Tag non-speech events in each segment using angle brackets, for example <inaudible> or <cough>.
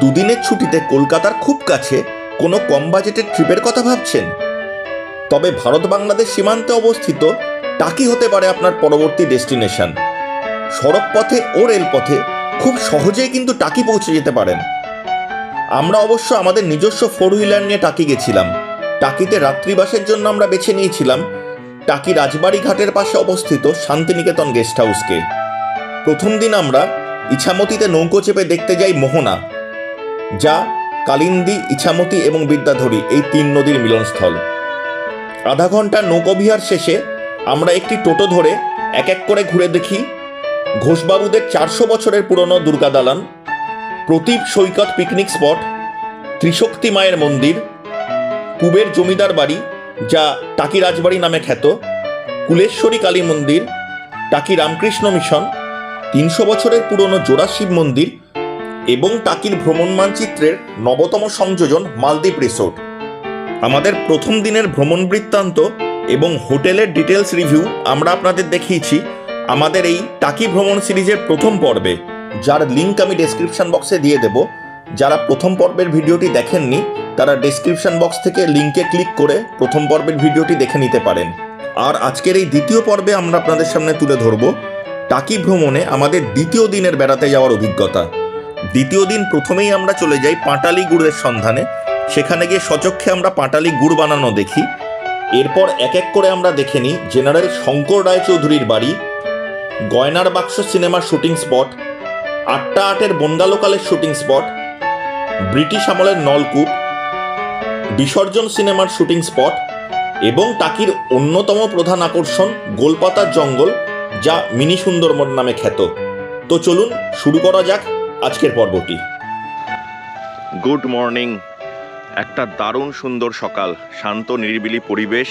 দুদিনের ছুটিতে কলকাতার খুব কাছে কোনো কম বাজেটের ট্রিপের কথা ভাবছেন? তবে ভারত বাংলাদেশ সীমান্তে অবস্থিত টাকি হতে পারে আপনার পরবর্তী ডেস্টিনেশন। সড়ক পথে ও রেলপথে খুব সহজেই কিন্তু টাকি পৌঁছে যেতে পারেন। আমরা অবশ্য আমাদের নিজস্ব ফোর হুইলার নিয়ে টাকি গেছিলাম। টাকিতে রাত্রিবাসের জন্য আমরা বেছে নিয়েছিলাম টাকি রাজবাড়ি ঘাটের পাশে অবস্থিত শান্তিনিকেতন গেস্ট হাউসকে প্রথম দিন আমরা ইছামতিতে নৌকো চেপে দেখতে যাই মোহনা। যা কালিন্দী, ইছামতি এবং বিদ্যাধরী এই তিন নদীর মিলনস্থল। আধা ঘণ্টা নৌকোবিহার শেষে আমরা একটি টোটো ধরে এক এক করে ঘুরে দেখি ঘোষবাবুদের চারশো বছরের পুরনো দুর্গা দালান, প্রতীপ সৈকত পিকনিক স্পট, ত্রিশক্তি মায়ের মন্দির, কুবের জমিদার বাড়ি যা টাকি রাজবাড়ি নামে খ্যাত, কুলেশ্বরী কালী মন্দির, টাকি রামকৃষ্ণ মিশন, তিনশো বছরের পুরনো জোড়া শিব মন্দির এবং টাকির ভ্রমণ মানচিত্রের নবতম সংযোজন মালদ্বীপ রিসোর্ট। আমাদের প্রথম দিনের ভ্রমণ বৃত্তান্ত এবং হোটেলের ডিটেলস রিভিউ আমরা আপনাদের দেখিয়েছি আমাদের এই টাকি ভ্রমণ সিরিজের প্রথম পর্বে, যার লিঙ্ক আমি ডেসক্রিপশন বক্সে দিয়ে দেব। যারা প্রথম পর্বের ভিডিওটি দেখেননি, তারা ডেসক্রিপশন বক্স থেকে লিঙ্কে ক্লিক করে প্রথম পর্বের ভিডিওটি দেখে নিতে পারেন। আর আজকের এই দ্বিতীয় পর্বে আমরা আপনাদের সামনে তুলে ধরব, টাকি ভ্রমণে আমাদের দ্বিতীয় দিনের বেড়াতে যাওয়ার অভিজ্ঞতা। দ্বিতীয় দিন প্রথমেই আমরা চলে যাই পাটালি গুড়ের সন্ধানে। সেখানে গিয়ে সচক্ষে আমরা পাটালি গুড় বানানো দেখি। এরপর এক এক করে আমরা দেখে নিই জেনারেল শঙ্কর রায়চৌধুরীর বাড়ি, গয়নার বাক্স সিনেমার শুটিং স্পট, আটটা আটের বনগালোকালের শুটিং স্পট, ব্রিটিশ আমলের নলকূপ, বিসর্জন সিনেমার শুটিং স্পট এবং টাকির অন্যতম প্রধান আকর্ষণ গোলপাতার জঙ্গল যা মিনি সুন্দরবন নামে খ্যাত। তো চলুন শুরু করা যাক। আজকের পর্বটি। Good morning. একটা দারুণ সুন্দর সকাল শান্ত নিরিবিলি পরিবেশ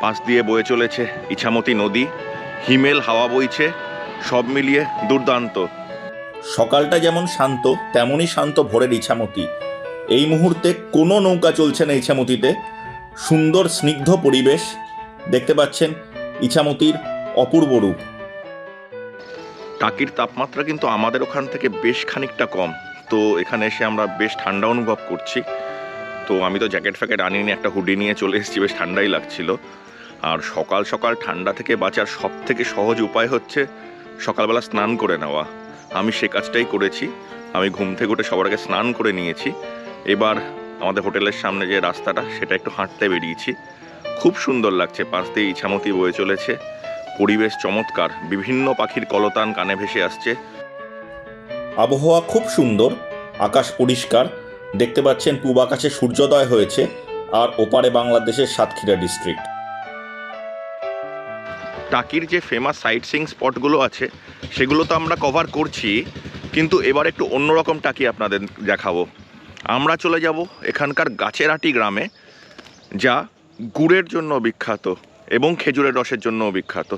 পাশ দিয়ে বয়ে চলেছে ইছামতি নদী হিমেল হাওয়া বইছে সব মিলিয়ে দুর্দান্ত। সকালটা যেমন শান্ত তেমনই শান্ত ভোরের ইছামতি। এই মুহূর্তে কোনো নৌকা চলছে না ইছামতিতে। সুন্দর স্নিগ্ধ পরিবেশ দেখতে পাচ্ছেন ইছামতির অপূর্ব রূপ। টাকির তাপমাত্রা কিন্তু আমাদের ওখান থেকে বেশ খানিকটা কম। তো এখানে এসে আমরা বেশ ঠান্ডা অনুভব করছি। তো আমি তো জ্যাকেট ফ্যাকেট আনিনি, একটা হুডি নিয়ে চলে এসেছি, বেশ ঠান্ডাই লাগছিল। আর সকাল সকাল ঠান্ডা থেকে বাঁচার সব থেকে সহজ উপায় হচ্ছে সকালবেলা স্নান করে নেওয়া। আমি সে কাজটাই করেছি। আমি ঘুম থেকে উঠে সবার আগে স্নান করে নিয়েছি। এবার আমাদের হোটেলের সামনে যে রাস্তাটা, সেটা একটু হাঁটতে বেরিয়েছি। খুব সুন্দর লাগছে, পাশ দিয়ে ইছামতি বয়ে চলেছে। পরিবেশ চমৎকার বিভিন্ন পাখির কলতান কানে ভেসে আসছে। আবহাওয়া খুব সুন্দর আকাশ পরিষ্কার দেখতে পাচ্ছেন পূব আকাশে সূর্যোদয় হয়েছে আর ওপারে বাংলাদেশের সাতক্ষীরা ডিস্ট্রিক্ট। টাকির যে ফেমাস সাইট সিং স্পটগুলো আছে সেগুলো তো আমরা কভার করছি কিন্তু এবার একটু অন্যরকম টাকি আপনাদের দেখাবো। আমরা চলে যাব এখানকার গাছেরাটি গ্রামে যা গুড়ের জন্য বিখ্যাত। এবং খেজুরের রসের জন্য বিখ্যাত।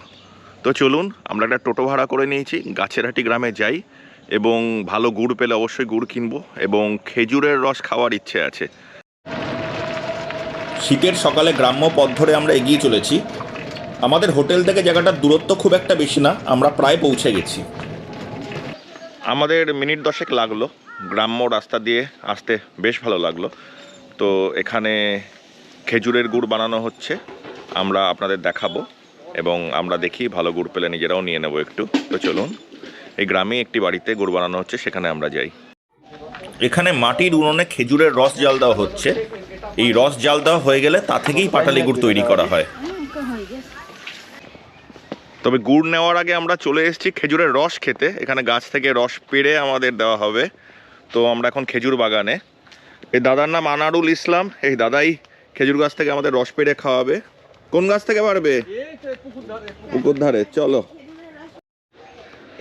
তো চলুন আমরা একটা টোটো ভাড়া করে নিয়েছি গাছেরহাটি গ্রামে যাই এবং ভালো গুড় পেলে অবশ্যই গুড় কিনবো এবং খেজুরের রস খাওয়ার ইচ্ছে আছে। শীতের সকালে গ্রাম্য পথ ধরে আমরা এগিয়ে চলেছি। আমাদের হোটেল থেকে জায়গাটার দূরত্ব খুব একটা বেশি না আমরা প্রায় পৌঁছে গেছি। আমাদের মিনিট দশেক লাগল গ্রাম্য রাস্তা দিয়ে আসতে বেশ ভালো লাগল। তো এখানে খেজুরের গুড় বানানো হচ্ছে। আমরা আপনাদের দেখাবো এবং আমরা দেখি ভালো গুড় পেলে নিজেরাও নিয়ে নেব একটু। তো চলুন, এই গ্রামে একটি বাড়িতে গুড় বানানো হচ্ছে, সেখানে আমরা যাই। এখানে মাটির উনুনে খেজুরের রস জাল দেওয়া হচ্ছে। এই রস জাল দেওয়া হয়ে গেলে তা থেকেই পাটালি গুড় তৈরি করা হয়। তবে গুড় নেওয়ার আগে আমরা চলে এসেছি খেজুরের রস খেতে। এখানে গাছ থেকে রস পেড়ে আমাদের দেওয়া হবে। তো আমরা এখন খেজুর বাগানে। এই দাদার নাম আনারুল ইসলাম। এই দাদাই খেজুর গাছ থেকে আমাদের রস পেড়ে খাওয়াবে। কোন গাছ থেকে পারবে পুকুর ধারে চলো।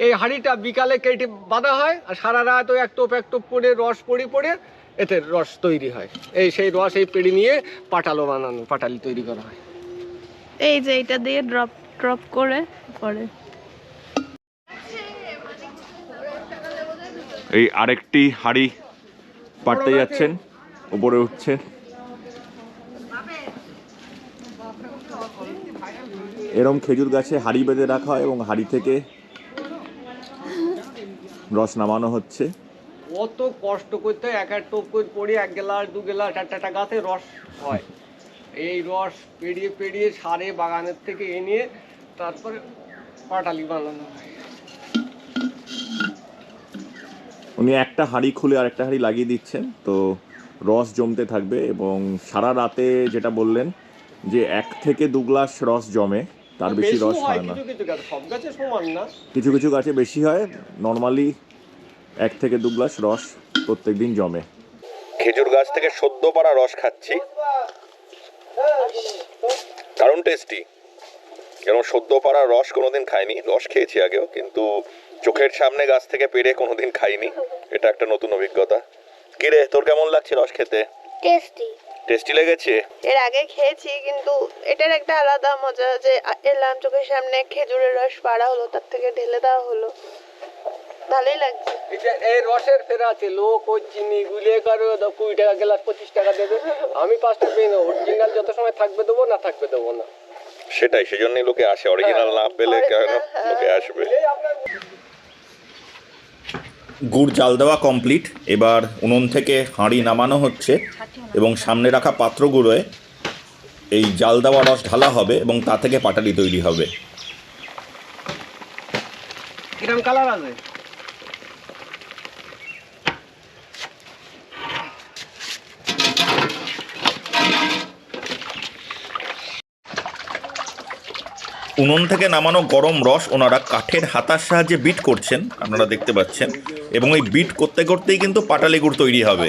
এই হাঁড়িটা বিকালে কেটে বাঁধা হয় আর সারা রাত ওই এক টোপ এক টোপ করে রস পড়ে পড়ে এতে রস তৈরি হয়। এই সেই রস এই পেড়ে নিয়ে পাটালো বানানো পাটালি তৈরি করা হয়। এই যে এটা দিয়ে ড্রপ ড্রপ করে পরে এই আরেকটি হাড়ি পাড়তে যাচ্ছেন উপরে উঠছে এরম খেজুর গাছে হাড়ি বেঁধে রাখা হয় এবং হাড়ি থেকে রস নামানো হচ্ছে। কত কষ্ট করতে এক এক টোপ করে পড়ে এক গেলাস দু গেলাস একটা গাছে রস হয়। এই রস পেরিয়ে পেরিয়ে সারে বাগানের থেকে এনে তারপরে পাটালি বানানো হয়। উনি একটা হাঁড়ি খুলে আর একটা হাঁড়ি লাগিয়ে দিচ্ছেন তো রস জমতে থাকবে এবং সারা রাতে যেটা বললেন যে এক থেকে দু গ্লাস রস জমে। তার বেশি রস হয় না। কিছু কিছু গাছে সব গাছে সমান না? কিছু কিছু গাছে বেশি হয় নর্মালি এক থেকে দু গ্লাস রস প্রত্যেক দিন জমে। খেজুর গাছ থেকে সদ্য পাড়া রস খাচ্ছি। দারুণ টেস্টি কেন সদ্য পাড়া রস কোনোদিন খাইনি রস খেয়েছি আগেও কিন্তু চোখের সামনে গাছ থেকে পেরে কোনোদিন খাইনি। এটা একটা নতুন অভিজ্ঞতা। কিরে তোর কেমন লাগছে রস খেতে? টেস্টি টেস্টি লেগেছে? এর আগে খেয়েছি কিন্তু এটার একটা আলাদা মজা যে এলাম চোখের সামনে খেজুরের রস পাড়া হলো তার থেকে ঢেলে দেওয়া হলো। ভালোই লাগছে। এটা এই রসের ফেরা আছে লোক ওই চিনি গুলিয়ে করে কুড়ি টাকা গেলাস পঁচিশ টাকা দেবে। আমি পাঁচটা পেয়ে নেব অরিজিনাল যত সময় থাকবে দেবো না থাকবে দেবো না। সেটাই সেজন্যই লোকে আসে অরিজিনাল না পেলে <laughs> কেন লোকে আসবে? গুড় জাল দেওয়া কমপ্লিট এবার উনুন থেকে হাঁড়ি নামানো হচ্ছে এবং সামনে রাখা পাত্রগুলোয় এই জাল দেওয়া রস ঢালা হবে এবং তা থেকে পাটালি তৈরি হবে। কিরম কালার আছে? উনুন থেকে নামানো গরম রস ওনারা কাঠের হাতার সাহায্যে বিট করছেন আপনারা দেখতে পাচ্ছেন। এবং এই বিট করতে করতেই কিন্তু পাটালি গুড় তৈরি হবে।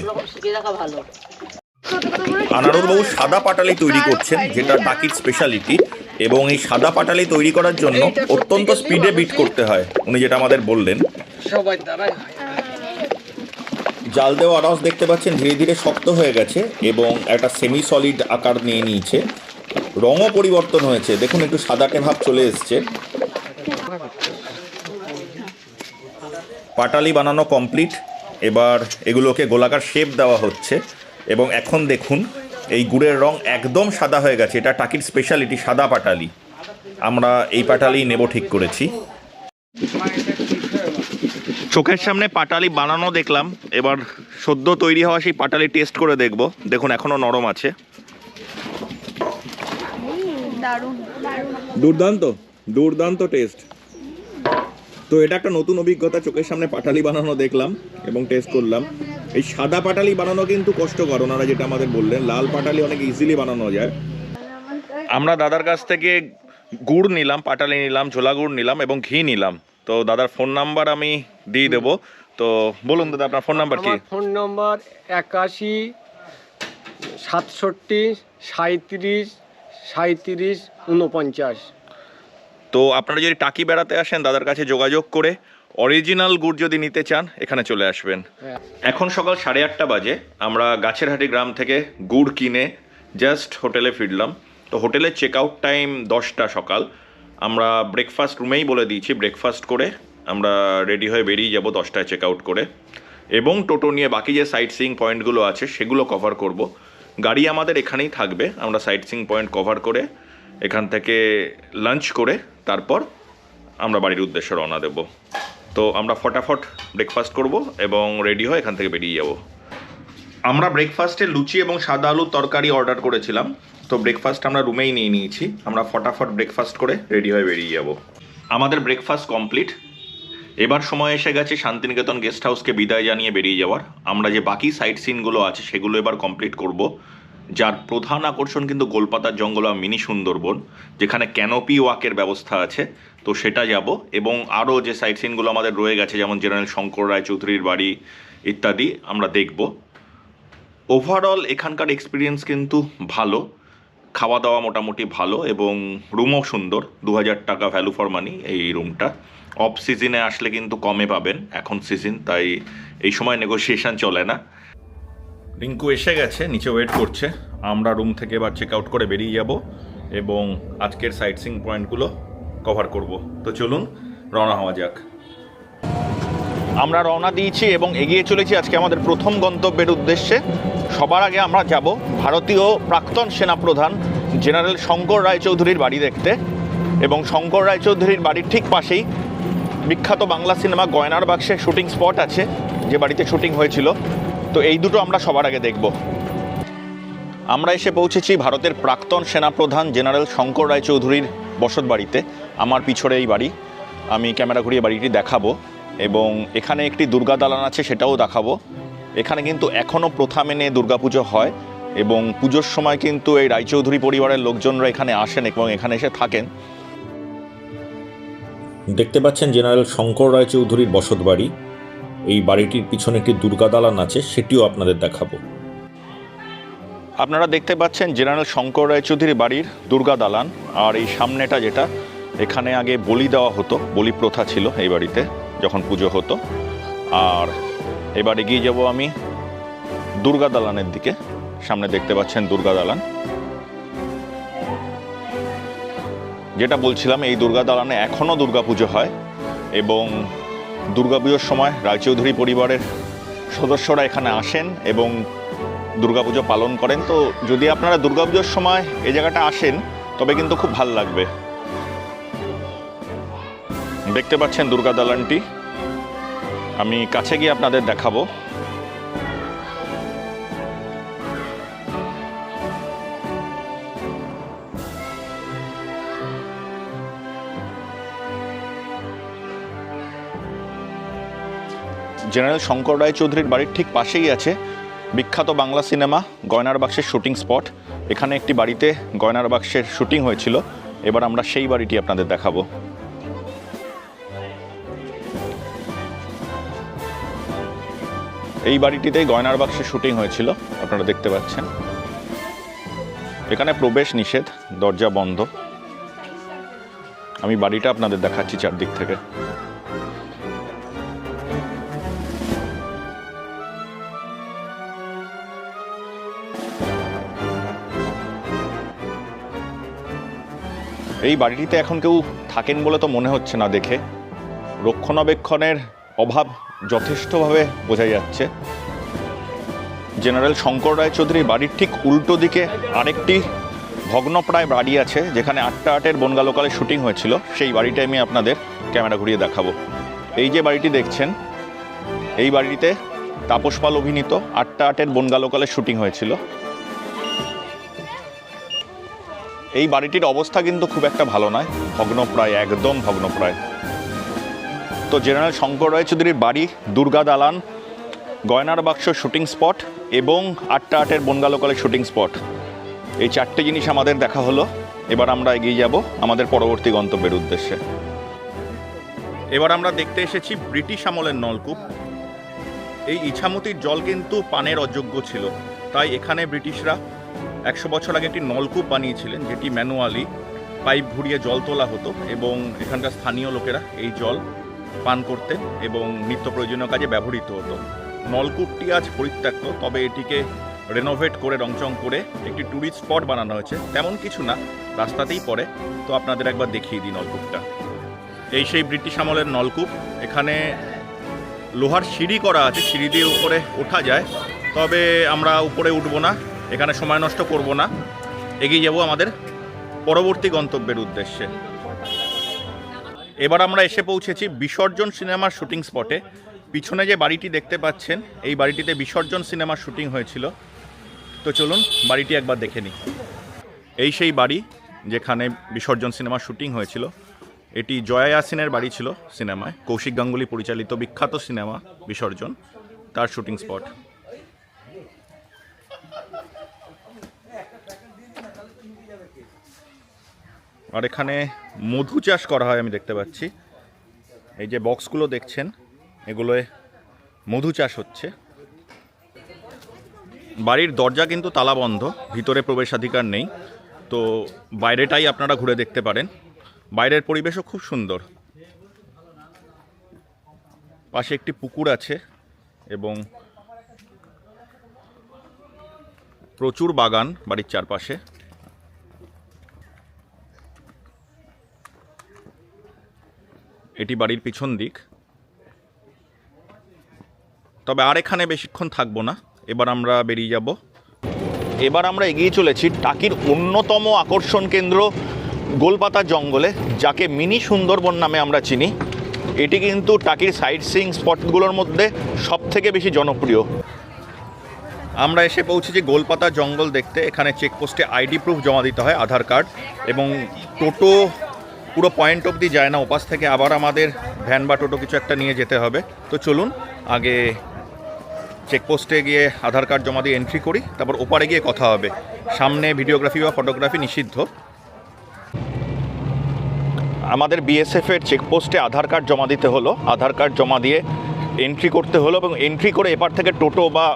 আনারুল বাবু সাদা পাটালি তৈরি করছেন যেটা টাকির স্পেশালিটি এবং এই সাদা পাটালি তৈরি করার জন্য অত্যন্ত স্পিডে বিট করতে হয় উনি যেটা আমাদের বললেন। জাল দেওয়া রস দেখতে পাচ্ছেন ধীরে ধীরে শক্ত হয়ে গেছে এবং একটা সেমি সলিড আকার নিয়ে নিয়েছে। রঙও পরিবর্তন হয়েছে। দেখুন, একটু সাদাটে ভাব চলে এসছে। পাটালি বানানো কমপ্লিট এবার এগুলোকে গোলাকার শেপ দেওয়া হচ্ছে। এবং এখন দেখুন, এই গুড়ের রং একদম সাদা হয়ে গেছে। এটা টাকির স্পেশালিটি সাদা পাটালি। আমরা এই পাটালি নেব ঠিক করেছি। চোখের সামনে পাটালি বানানো দেখলাম। এবার সদ্য তৈরি হওয়া সেই পাটালি টেস্ট করে দেখব। দেখুন, এখনও নরম আছে। দারুণ। দুর্দান্ত দুর্দান্ত টেস্ট তো এটা একটা নতুন অভিজ্ঞতা চোখের সামনে পাটালি বানানো দেখলাম এবং টেস্ট করলাম। এই সাদা পাটালি বানানো কিন্তু কষ্টকর ওনারা যেটা আমাদের বললেন। লাল পাটালি অনেক ইজিলি বানানো যায়। আমরা দাদার কাছ থেকে গুড় নিলাম পাটালি নিলাম ঝোলা গুড় নিলাম এবং ঘি নিলাম। তো দাদার ফোন নাম্বার আমি দিয়ে দেবো। তো বলুন দাদা আপনার ফোন নাম্বার কি? ফোন নম্বর একাশি সাতষট্টি সাঁত্রিশ সাঁত্রিশ উনপঞ্চাশ। তো আপনারা যদি টাকি বেড়াতে আসেন দাদার কাছে যোগাযোগ করে অরিজিনাল গুড় যদি নিতে চান এখানে চলে আসবেন। হ্যাঁ। এখন সকাল সাড়ে আটটা বাজে আমরা গাছেরহাটি গ্রাম থেকে গুড় কিনে জাস্ট হোটেলে ফিরলাম। তো হোটেলের চেক আউট টাইম দশটা সকাল। আমরা ব্রেকফাস্ট রুমেই বলে দিয়েছি ব্রেকফাস্ট করে আমরা রেডি হয়ে বেরিয়ে যাব দশটায় চেক আউট করে। এবং টোটো নিয়ে বাকি যে সাইট সিইং পয়েন্টগুলো আছে সেগুলো কভার করব। গাড়ি আমাদের এখানেই থাকবে। আমরা সাইট সিং পয়েন্ট কভার করে এখান থেকে লাঞ্চ করে তারপর আমরা বাড়ির উদ্দেশ্যে রওনা দেব। তো আমরা ফটাফট ব্রেকফাস্ট করব এবং রেডি হয়ে এখান থেকে বেরিয়ে যাব। আমরা ব্রেকফাস্টে লুচি এবং সাদা আলুর তরকারি অর্ডার করেছিলাম। তো ব্রেকফাস্ট আমরা রুমেই নিয়ে নিয়েছি। আমরা ফটাফট ব্রেকফাস্ট করে রেডি হয়ে বেরিয়ে যাব। আমাদের ব্রেকফাস্ট কমপ্লিট এবার সময় এসে গেছে শান্তিনিকেতন গেস্ট হাউসকে বিদায় জানিয়ে বেরিয়ে যাওয়ার। আমরা যে বাকি সাইট সিনগুলো আছে সেগুলো এবার কমপ্লিট করব, যার প্রধান আকর্ষণ কিন্তু গোলপাতার জঙ্গল আর মিনি সুন্দরবন, যেখানে ক্যানোপি ওয়াকের ব্যবস্থা আছে। তো সেটা যাব এবং আরও যে সাইট সিনগুলো আমাদের রয়ে গেছে, যেমন জেনারেল শঙ্কর রায় চৌধুরীর বাড়ি ইত্যাদি, আমরা দেখব। ওভারঅল এখানকার এক্সপিরিয়েন্স কিন্তু ভালো। খাওয়া দাওয়া মোটামুটি ভালো এবং রুমও সুন্দর দু হাজার টাকা ভ্যালু ফর মানি এই রুমটা অফ সিজনে আসলে কিন্তু কমে পাবেন, এখন সিজন তাই এই সময় নেগোসিয়েশন চলে না। রিঙ্কু এসে গেছে, নিচে ওয়েট করছে। আমরা রুম থেকে এবার চেক আউট করে বেরিয়ে যাব এবং আজকের সাইট সিং পয়েন্টগুলো কভার করব। তো চলুন, রওনা হওয়া যাক। আমরা রওনা দিয়েছি এবং এগিয়ে চলেছি আজকে আমাদের প্রথম গন্তব্যের উদ্দেশ্যে। সবার আগে আমরা যাব ভারতীয় প্রাক্তন সেনাপ্রধান জেনারেল শঙ্কর রায়চৌধুরীর বাড়ি দেখতে এবং শঙ্কর রায়চৌধুরীর বাড়ির ঠিক পাশেই বিখ্যাত বাংলা সিনেমা গয়নার বাক্সে শুটিং স্পট আছে, যে বাড়িতে শুটিং হয়েছিল। তো এই দুটো আমরা সবার আগে দেখব। আমরা এসে পৌঁছেছি ভারতের প্রাক্তন সেনাপ্রধান জেনারেল শঙ্কর রায়চৌধুরীর বসত বাড়িতে। আমার পিছনে এই বাড়ি। আমি ক্যামেরা ঘুরিয়ে বাড়িটি দেখাবো। এবং এখানে একটি দুর্গা দালান আছে সেটাও দেখাবো। এখানে কিন্তু এখনও প্রথা মেনে দুর্গাপুজো হয় এবং পুজোর সময় কিন্তু এই রায়চৌধুরী পরিবারের লোকজনরা এখানে আসেন এবং এখানে এসে থাকেন। দেখতে পাচ্ছেন জেনারেল শঙ্কর রায়চৌধুরীর বসত বাড়ি। এই বাড়িটির পিছনে একটি দুর্গা দালান আছে সেটিও আপনাদের দেখাবো। আপনারা দেখতে পাচ্ছেন জেনারেল শঙ্কর রায়চৌধুরী বাড়ির দুর্গা দালান আর এই সামনেটা যেটা এখানে আগে বলি দেওয়া হতো বলি প্রথা ছিল এই বাড়িতে। যখন পুজো হতো। আর এবার এগিয়ে যাব আমি দুর্গা দালানের দিকে। সামনে দেখতে পাচ্ছেন দুর্গা দালান। যেটা বলছিলাম, এই দুর্গা দালানে এখনও দুর্গাপুজো হয় এবং দুর্গাপুজোর সময় রায়চৌধুরী পরিবারের সদস্যরা এখানে আসেন এবং দুর্গাপুজো পালন করেন। তো যদি আপনারা দুর্গাপুজোর সময় এই জায়গাটা আসেন, তবে কিন্তু খুব ভালো লাগবে। দেখতে পাচ্ছেন দুর্গা দালানটি। আমি কাছে গিয়ে আপনাদের দেখাবো। জেনারেল শঙ্কর রায় চৌধুরীর বাড়ির ঠিক পাশেই আছে বিখ্যাত বাংলা সিনেমা, গয়নার বাক্সের শুটিং স্পট। এখানে একটি বাড়িতে গয়নার বাক্সের শুটিং হয়েছিল। এবার আমরা সেই বাড়িটি আপনাদের দেখাবো। এই বাড়িটিতেই গয়নার বাক্সে শুটিং হয়েছিল, আপনারা দেখতে পাচ্ছেন। এখানে প্রবেশ নিষেধ, দরজা বন্ধ। আমি বাড়িটা আপনাদের দেখাচ্ছি চারদিক থেকে। এই বাড়িটিতে এখন কেউ থাকেন বলে তো মনে হচ্ছে না দেখে। রক্ষণাবেক্ষণের অভাব যথেষ্টভাবে বোঝা যাচ্ছে। জেনারেল শঙ্কর রায়চৌধুরীর বাড়ির ঠিক উল্টো দিকে আরেকটি ভগ্নপ্রায় বাড়ি আছে, যেখানে আটটা আটের বনগা লোকালে শুটিং হয়েছিল। সেই বাড়িটা আমি আপনাদের ক্যামেরা ঘুরিয়ে দেখাবো। এই যে বাড়িটি দেখছেন, এই বাড়িতে তাপস পাল অভিনীত আটটা আটের বনগা লোকালে শুটিং হয়েছিল। এই বাড়িটির অবস্থা কিন্তু খুব একটা ভালো নয়। ভগ্নপ্রায়, একদম ভগ্নপ্রায়। তো জেনারেল শঙ্কর রায়চৌধুরীর বাড়ি দুর্গা দালান, গয়নার বাক্স শুটিং স্পট এবং আটটা আটের বনগালোকালের শুটিং স্পট। এই চারটে জিনিস আমাদের দেখা হলো। এবার আমরা এগিয়ে যাব আমাদের পরবর্তী গন্তব্যের উদ্দেশ্যে। এবার আমরা দেখতে এসেছি ব্রিটিশ আমলের নলকূপ। এই ইছামতির জল কিন্তু পানের অযোগ্য ছিল। তাই এখানে ব্রিটিশরা একশো বছর আগে একটি নলকূপ বানিয়েছিলেন, যেটি ম্যানুয়ালি পাইপ ঘুরিয়ে জল তোলা হতো এবং এখানকার স্থানীয় লোকেরা এই জল পান করতেন এবং নিত্য প্রয়োজনীয় কাজে ব্যবহৃত হতো। নলকূপটি আজ পরিত্যক্ত, তবে এটিকে রেনোভেট করে, রংচং করে একটি ট্যুরিস্ট স্পট বানানো হয়েছে। তেমন কিছু না, রাস্তাতেই পড়ে। তো আপনাদের একবার দেখিয়ে দিই নলকূপটা। এই সেই ব্রিটিশ আমলের নলকূপ। এখানে লোহার সিঁড়ি করা আছে, সিঁড়ি দিয়ে উপরে ওঠা যায়। তবে আমরা উপরে উঠবো না, এখানে সময় নষ্ট করব না। এগিয়ে যাব আমাদের পরবর্তী গন্তব্যের উদ্দেশ্যে। এবার আমরা এসে পৌঁছেছি বিসর্জন সিনেমার শুটিং স্পটে। পিছনে যে বাড়িটি দেখতে পাচ্ছেন, এই বাড়িটিতে বিসর্জন সিনেমার শুটিং হয়েছিল। তো চলুন বাড়িটি একবার দেখে নিই। এই সেই বাড়ি যেখানে বিসর্জন সিনেমার শুটিং হয়েছিল। এটি জয়া ইয়াসিনের বাড়ি ছিল সিনেমায়। কৌশিক গাঙ্গুলি পরিচালিত বিখ্যাত সিনেমা বিসর্জন, তার শুটিং স্পট। আর এখানে মধু চাষ করা হয় আমি দেখতে পাচ্ছি। এই যে বক্সগুলো দেখছেন, এগুলোয় মধু চাষ হচ্ছে। বাড়ির দরজা কিন্তু তালা বন্ধ, ভিতরে প্রবেশাধিকার নেই। তো বাইরেটাই আপনারা ঘুরে দেখতে পারেন। বাইরের পরিবেশও খুব সুন্দর। পাশে একটি পুকুর আছে এবং প্রচুর বাগান বাড়ির চারপাশে। এটি বাড়ির পিছন দিক। তবে আর এখানে বেশিক্ষণ থাকব না। এবার আমরা বেরিয়ে যাব। এবার আমরা এগিয়ে চলেছি টাকির অন্যতম আকর্ষণ কেন্দ্র, গোলপাতা জঙ্গলে, যাকে মিনি সুন্দরবন নামে আমরা চিনি। এটি কিন্তু টাকির সাইট সিইং স্পটগুলোর মধ্যে সব থেকে বেশি জনপ্রিয়। আমরা এসে পৌঁছেছি গোলপাতা জঙ্গল দেখতে। এখানে চেকপোস্টে আইডি প্রুফ জমা দিতে হয়, আধার কার্ড এবং টোটো পুরো পয়েন্ট অবধি যায় না, ওপাশ থেকে আবার আমাদের ভ্যান বা টোটো কিছু একটা নিয়ে যেতে হবে। তো চলুন, আগে চেকপোস্টে গিয়ে আধার কার্ড জমা দিয়ে এন্ট্রি করি, তারপর ওপারে গিয়ে কথা হবে। সামনে ভিডিওগ্রাফি বা ফটোগ্রাফি নিষিদ্ধ। আমাদের বিএসএফ এর চেকপোস্টে আধার কার্ড জমা দিতে হলো। আধার কার্ড জমা দিয়ে এন্ট্রি করতে হলো এবং এন্ট্রি করে এপার থেকে টোটো বা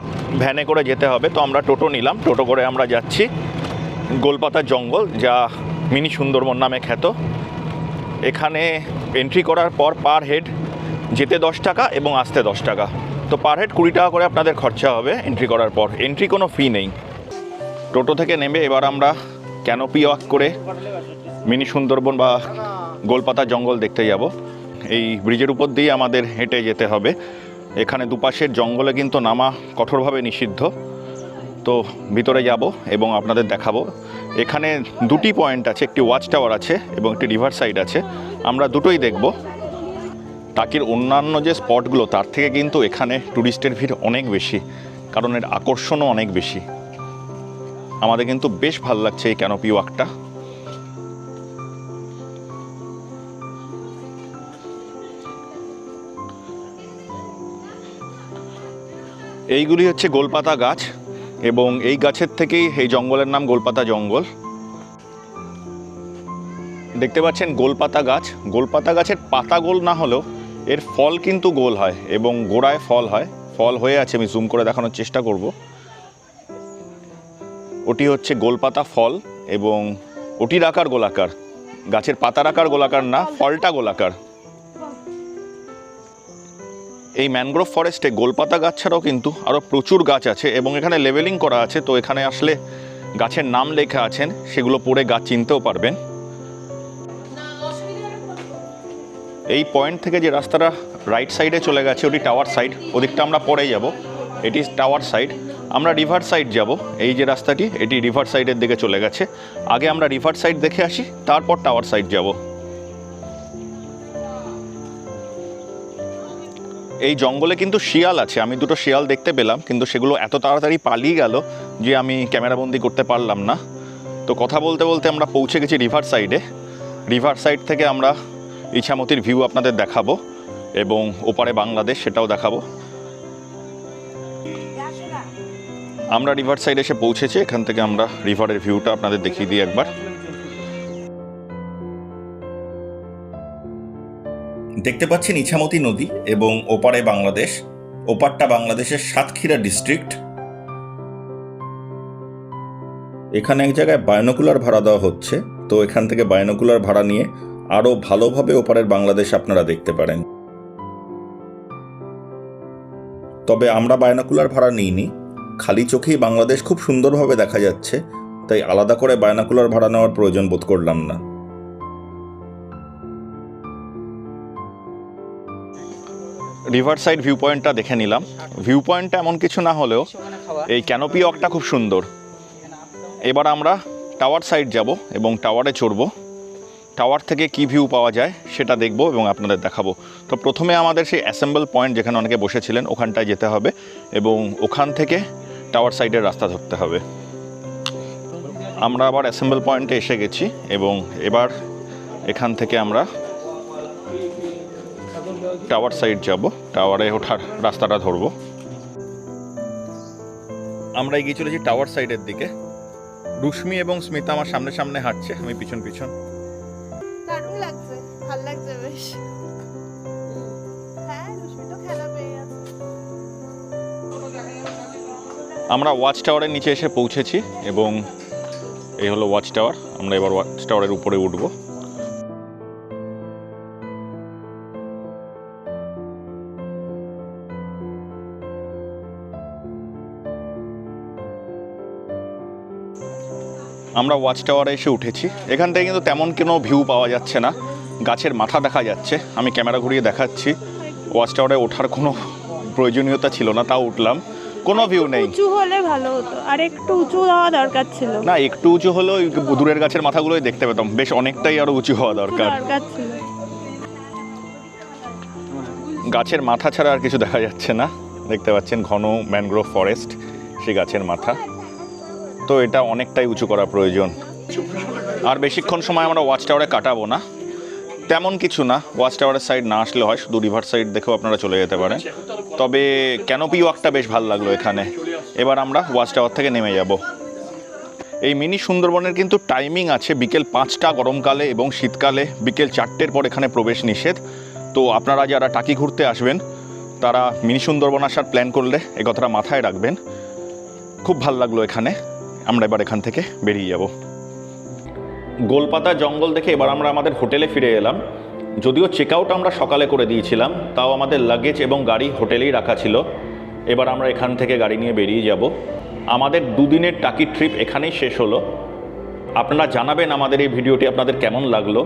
ভ্যানে করে যেতে হবে। তো আমরা টোটো নিলাম, টোটো করে আমরা যাচ্ছি গোলপাতা জঙ্গল, যা মিনি সুন্দরবন নামে খ্যাত। এখানে এন্ট্রি করার পর পার হেড যেতে দশ টাকা এবং আসতে দশ টাকা। তো পার হেড কুড়ি টাকা করে আপনাদের খরচা হবে এন্ট্রি করার পর। এন্ট্রি কোনো ফি নেই। টোটো থেকে নেমে এবার আমরা ক্যানোপি ওয়াক করে মিনি সুন্দরবন বা গোলপাতা জঙ্গল দেখতে যাব। এই ব্রিজের উপর দিয়ে আমাদের হেঁটে যেতে হবে। এখানে দুপাশের জঙ্গলে কিন্তু নামা কঠোরভাবে নিষিদ্ধ। তো ভিতরে যাব এবং আপনাদের দেখাবো। এখানে দুটি পয়েন্ট আছে, একটি ওয়াচ টাওয়ার আছে এবং একটি রিভার সাইড আছে। আমরা দুটোই দেখব। টাকির অন্যান্য যে স্পটগুলো, তার থেকে কিন্তু এখানে ট্যুরিস্টের ভিড় অনেক বেশি, কারণ এর আকর্ষণও অনেক বেশি। আমাদের কিন্তু বেশ ভালো লাগছে এই ক্যানোপি ওয়াকটা। এইগুলি হচ্ছে গোলপাতা গাছ। এবং এই গাছের থেকেই এই জঙ্গলের নাম গোলপাতা জঙ্গল। দেখতে পাচ্ছেন গোলপাতা গাছ। গোলপাতা গাছের পাতা গোল না হলেও এর ফল কিন্তু গোল হয় এবং গোড়ায় ফল হয়। ফল হয়ে আছে, আমি জুম করে দেখানোর চেষ্টা করব। ওটি হচ্ছে গোলপাতা ফল এবং ওটির আকার গোলাকার। গাছের পাতার আকার গোলাকার না, ফলটা গোলাকার। এই ম্যানগ্রোভ ফরেস্টে গোলপাতা গাছ ছাড়াও কিন্তু আরও প্রচুর গাছ আছে এবং এখানে লেভেলিং করা আছে, তো এখানে আসলে গাছের নাম লেখা আছেন, সেগুলো পড়ে গাছ চিনতেও পারবেন। এই পয়েন্ট থেকে যে রাস্তাটা রাইট সাইডে চলে গেছে, ওটি টাওয়ার সাইড, ওদিকটা আমরা পরে যাব। এটি টাওয়ার সাইড আমরা রিভার সাইড যাব। এই যে রাস্তাটি, এটি রিভার সাইডের দিকে চলে গেছে। আগে আমরা রিভার সাইড দেখে আসি, তারপর টাওয়ার সাইড যাব। এই জঙ্গলে কিন্তু শিয়াল আছে। আমি দুটো শিয়াল দেখতে পেলাম, কিন্তু সেগুলো এত তাড়াতাড়ি পালিয়ে গেল যে আমি ক্যামেরাবন্দি করতে পারলাম না। তো কথা বলতে বলতে আমরা পৌঁছে গেছি রিভার সাইডে। রিভার সাইড থেকে আমরা ইছামতির ভিউ আপনাদের দেখাবো এবং ওপারে বাংলাদেশ সেটাও দেখাবো। আমরা রিভার সাইড এসে পৌঁছেছি, এখান থেকে আমরা রিভারের ভিউটা আপনাদের দেখিয়ে দিই একবার। দেখতে পাচ্ছেন ইছামতি নদী এবং ওপারে বাংলাদেশ। ওপারটা বাংলাদেশের সাতক্ষীরা ডিস্ট্রিক্ট। এখানে এক জায়গায় বায়োনোকুলার ভাড়া দেওয়া হচ্ছে। তো এখান থেকে বায়োনোকুলার ভাড়া নিয়ে আরও ভালোভাবে ওপারের বাংলাদেশ আপনারা দেখতে পারেন। তবে আমরা বায়োনোকুলার ভাড়া নিইনি। খালি চোখেই বাংলাদেশ খুব সুন্দরভাবে দেখা যাচ্ছে। তাই আলাদা করে বায়োনোকুলার ভাড়া নেওয়ার প্রয়োজন বোধ করলাম না। রিভার সাইড ভিউ পয়েন্টটা দেখে নিলাম। ভিউ পয়েন্টটা এমন কিছু না হলেও এই ক্যানোপি ওয়াকটা খুব সুন্দর। এবার আমরা টাওয়ার সাইড যাব এবং টাওয়ারে চড়বো। টাওয়ার থেকে কি ভিউ পাওয়া যায় সেটা দেখব এবং আপনাদের দেখাবো। তো প্রথমে আমাদের সেই অ্যাসেম্বল পয়েন্ট যেখানে অনেকে বসেছিলেন, ওখানটায় যেতে হবে এবং ওখান থেকে টাওয়ার সাইডের রাস্তা ধরতে হবে। আমরা আবার অ্যাসেম্বল পয়েন্টে এসে গেছি এবং এবার এখান থেকে আমরা টাওয়ার সাইড যাব টাওয়ারে ওঠার রাস্তাটা ধরবো। আমরা এগিয়ে চলেছি টাওয়ার সাইডের দিকে। রুশ্মি এবং স্মিতা আমার সামনে সামনে হাঁটছে আমি পিছন পিছন। দারুণ লাগছে ভালো লাগছে বেশ। হ্যাঁ আমরা ওয়াচ টাওয়ারের নিচে এসে পৌঁছেছি এবং এই হলো ওয়াচ টাওয়ার আমরা এবার ওয়াচ টাওয়ারের উপরে উঠব। আমরা ওয়াচ টাওয়ারে এসে উঠেছি। এখান থেকে কিন্তু তেমন কোনো ভিউ পাওয়া যাচ্ছে না। গাছের মাথা দেখা যাচ্ছে। আমি ক্যামেরা ঘুরিয়ে দেখাচ্ছি। ওয়াচ টাওয়ারে ওঠার কোনো প্রয়োজনীয়তা ছিল না তাও উঠলাম। কোনো ভিউ নেই। উঁচু হলে ভালো হতো। আর একটু উঁচু হওয়া দরকার ছিল। না একটু উঁচু হলেও ওই দূরের গাছের মাথাগুলোই দেখতে পেতাম। বেশ অনেকটাই আরও উঁচু হওয়া দরকার। দরকার গাছের মাথা ছাড়া আর কিছু দেখা যাচ্ছে না। দেখতে পাচ্ছেন ঘন ম্যানগ্রোভ ফরেস্ট সেই গাছের মাথা। তো এটা অনেকটাই উঁচু করা প্রয়োজন। আর বেশিক্ষণ সময় আমরা ওয়াচ টাওয়ারে কাটাবো না। তেমন কিছু না ওয়াচ টাওয়ারের সাইড না আসলে হয়, শুধু রিভার সাইড দেখেও আপনারা চলে যেতে পারেন। তবে ক্যানোপি ওয়াকটা বেশ ভালো লাগল এখানে। এবার আমরা ওয়াচ টাওয়ার থেকে নেমে যাব। এই মিনি সুন্দরবনের কিন্তু টাইমিং আছে বিকেল পাঁচটা গরমকালে এবং শীতকালে, বিকেল চারটের পর এখানে প্রবেশ নিষেধ। তো আপনারা যারা টাকি ঘুরতে আসবেন, তারা মিনি সুন্দরবন আসার প্ল্যান করলে এ কথাটা মাথায় রাখবেন। খুব ভালো লাগল এখানে। আমরা এবার এখান থেকে বেরিয়ে যাব। গোলপাতা জঙ্গল দেখে এবার আমরা আমাদের হোটেলে ফিরে এলাম। যদিও চেক আউট আমরা সকালে করে দিয়েছিলাম, তাও আমাদের লাগেজ এবং গাড়ি হোটেলেই রাখা ছিল। এবার আমরা এখান থেকে গাড়ি নিয়ে বেরিয়ে যাব। আমাদের দুদিনের টাকি ট্রিপ এখানেই শেষ হলো। আপনারা জানাবেন আমাদের এই ভিডিওটি আপনাদের কেমন লাগল।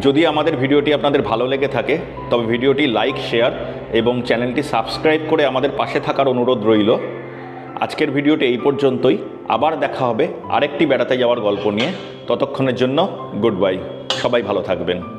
যদি আমাদের ভিডিওটি আপনাদের ভালো লেগে থাকে, তবে ভিডিওটি লাইক শেয়ার এবং চ্যানেলটি সাবস্ক্রাইব করে আমাদের পাশে থাকার অনুরোধ রইল। আজকের ভিডিওটি এই পর্যন্তই। আবার দেখা হবে আরেকটি বেড়াতে যাওয়ার গল্প নিয়ে। ততক্ষণের জন্য গুড বাই সবাই ভালো থাকবেন।